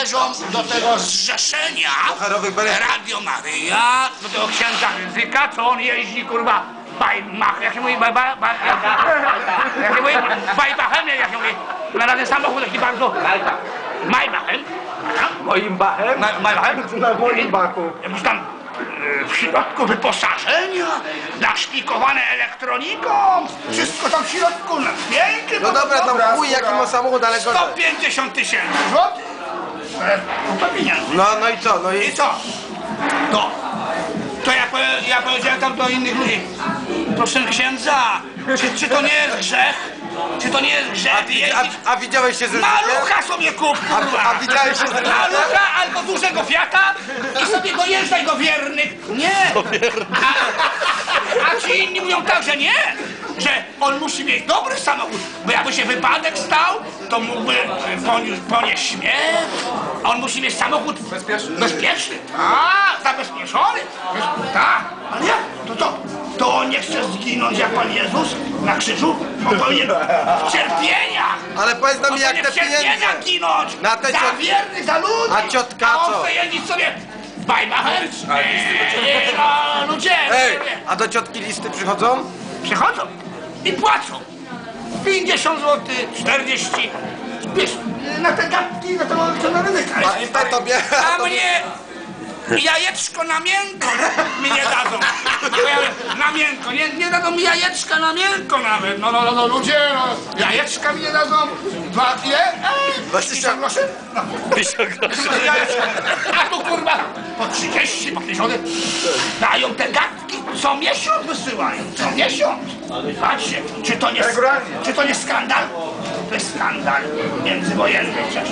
należą do tego zrzeszenia. Radio Maryja, do tego księdza ryzyka, co on jeździ, kurwa, bajmach, jak się mówi, baj, baj, baj, jak, jak się mówi, bajbachem, jak się mówi, na razie samochód taki bardzo, majbachem, Moim bachem? Ma- Majbachem, Na moim bachu. jakiś tam e, w środku wyposażenia, naszpikowane elektroniką, wszystko tam w środku, no, pięknie, No dobra, tam chuj jaki ma samochód, ale go... 150 tysięcy złotych, No, no i co? No I i... co? To. To ja, ja powiedziałem tam do innych ludzi. Proszę księdza, czy, czy to nie jest grzech? Czy to nie jest grzech A, jeździć? a widziałeś się ze? Malucha sobie kup, kurwa! A- a widziałeś się z tym Malucha albo dużego Fiata i sobie dojeżdżaj do wiernych. Nie! A, a ci inni mówią tak, że nie! Że on musi mieć dobry samochód, bo jakby się wypadek stał, to mógłby ponieść, ponieść śmierć. A on musi mieć samochód bezpieczny. Bezpieczny. A, zabezpieczony. Tak. Ale jak? To to, to on nie chce zginąć jak Pan Jezus na krzyżu? On powinien w cierpieniach. Ale powiedz nam jak te pieniądze. ginąć. Na te za wiernych, za ludzi. A ciotka A on co? chce jeździć sobie bajbachem. Eee, no, ludzie, Ej, a do ciotki listy przychodzą? Przychodzą i płacą. 50 zł, 40. Wiesz, na te gadki, na to, to na ryzyka. A, a tobie? A mnie jajeczko na miękko mi nie dadzą. Na miękko, nie, nie dadzą mi jajeczka na miękko nawet. No, no, no, no ludzie, no, jajeczka mi nie dadzą. Dwa, ile? Ej, 20 groszy? No. Jajeczka. A tu kurwa po 30, po 50 dają te gadki. Co miesiąc wysyłają, co miesiąc. Patrzcie, czy to nie, czy to nie skandal? To jest skandal międzywojenny przecież.